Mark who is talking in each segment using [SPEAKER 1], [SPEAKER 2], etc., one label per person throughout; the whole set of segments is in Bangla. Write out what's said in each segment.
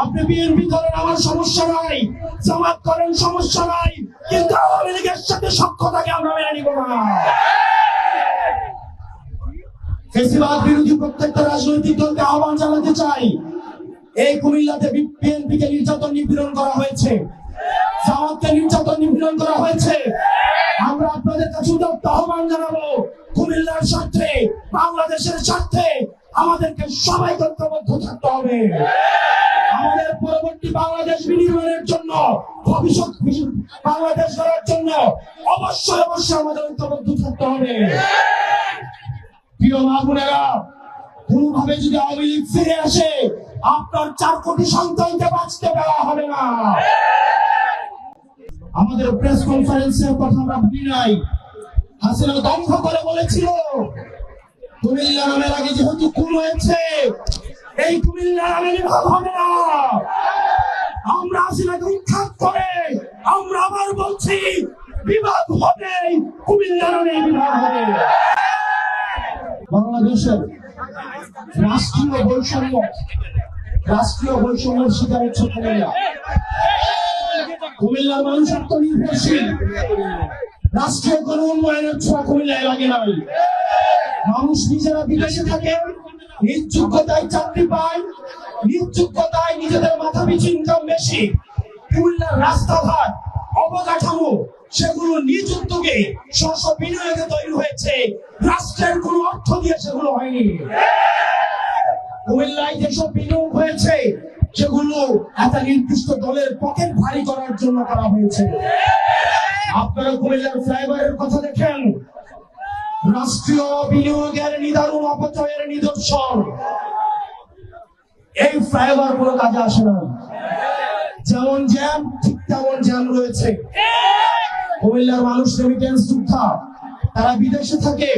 [SPEAKER 1] আপনি বিএনপি করেন আমার সমস্যা নাই, জামাত করেন সমস্যা নাই, কিন্তু আওয়ামী লীগের সাথে সক্ষতাকে আমরা মেনে নিব না। ফেসিবাদ বিরোধী প্রত্যেকটা রাজনৈতিক দলকে আহ্বান জানাতে চাই। এই কুমিল্লাতে বিএনপি কে নির্যাতন নিপীড়ন করা হয়েছে। জামাতকে নির্যাতন নিপীড়ন করা হয়েছে। আমরা আপনাদের কাছে আহ্বান জানাব, কুমিল্লার স্বার্থে, বাংলাদেশের স্বার্থে আমাদেরকে সবাই ঐক্যবদ্ধ থাকতে হবে। আমাদের পরবর্তী বাংলাদেশ বিনির্মাণের জন্য, ভবিষ্যৎ বাংলাদেশ জন্য অবশ্যই অবশ্যই আমাদের ঐক্যবদ্ধ থাকতে হবে। প্রিয় মা বোনেরা, কোনোভাবে যদি আওয়ামী লীগ ফিরে আসে, আপনার চার কোটি সন্তানকে বাঁচতে দেওয়া হবে না। আমাদের প্রেস কনফারেন্সের কথা আমরা ভুলি নাই। হাসিনা দম্ভ করে বলেছিল, কুমিল্লা নামের আগে যেহেতু খুন হয়েছে এই কুমিল্লা নামে বিভাগ হবে না। আমরা হাসিনাকে উৎখাত করে, আমরা আবার বলছি বিভাগ হবে কুমিল্লা নামে হবে। বাংলাদেশের রাষ্ট্রীয় বৈষম্য, রাষ্ট্রীয় বৈষম্যের শিকার হচ্ছে কুমিল্লা। কুমিল্লার মানুষ আত্মনির্ভরশীল। রাষ্ট্রীয় কোনো উন্নয়নের ছোঁয়া কুমিল্লায় লাগে নাই। মানুষ নিজেরা বিদেশে থাকে নিজ চাকরি পায় নিজ নিজেদের মাথা পিছু ইনকাম বেশি কুমিল্লার রাস্তাঘাট, অবকাঠামো, সেগুলো নিজ উদ্যোগে স্ব বিনিয়োগে তৈরি হয়েছে। রাষ্ট্রের কোনো অর্থ দিয়ে সেগুলো হয়নি। কুমিল্লায় যেসব বিনিয়োগ হয়েছে, সেগুলো একটা নির্দিষ্ট দলের পকেট ভারী করার জন্য করা হয়েছে। আপনারা কুমিল্লার ফ্লাইওভারের কথা দেখেন রাষ্ট্রীয় বিনিয়োগের নিদারুণ অপচয়ের নিদর্শন। এই ফ্লাইওভার কোনো কাজে আসে না। যেমন জ্যাম, ঠিক তেমন জ্যাম রয়েছে। কুমিল্লার মানুষ রেমিটেন্স যোদ্ধা, তারা বিদেশে থাকে,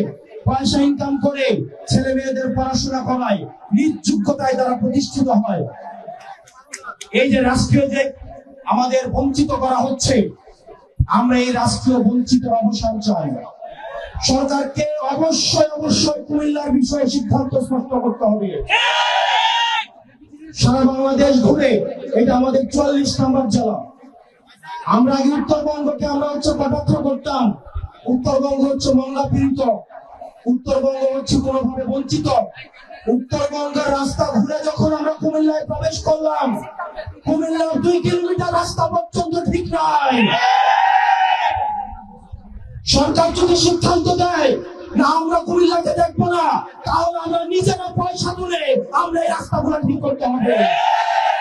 [SPEAKER 1] পয়সা ইনকাম করে ছেলে মেয়েদের পড়াশোনা করায়, নিজ তারা প্রতিষ্ঠিত হয়। এই যে রাষ্ট্রীয় যে আমাদের বঞ্চিত করা হচ্ছে, আমরা এই রাষ্ট্রীয় বঞ্চিত অবসান চাই। সরকারকে অবশ্যই অবশ্যই কুমিল্লার বিষয়ে সিদ্ধান্ত স্পষ্ট করতে হবে। সারা বাংলাদেশ ঘুরে এটা আমাদের চুয়াল্লিশ নাম্বার জেলা। আমরা আগে উত্তরবঙ্গকে আমরা হচ্ছে কটাক্ষ করতাম। উত্তরবঙ্গ হচ্ছে মঙ্গা পীড়িত। উত্তরবঙ্গ হচ্ছে কোনোভাবে বঞ্চিত। উত্তরবঙ্গের রাস্তা ঘুরে যখন আমরা কুমিল্লায় প্রবেশ করলাম, কুমিল্লার দুই কিলোমিটার রাস্তা পর্যন্ত ঠিক নাই। সরকার যদি সিদ্ধান্ত দেয়, না আমরা কুমিল্লাকে দেখব না, তাহলে আমরা নিজেরা পয়সা তুলে আমরা এই রাস্তাগুলো ঠিক করতে হবে।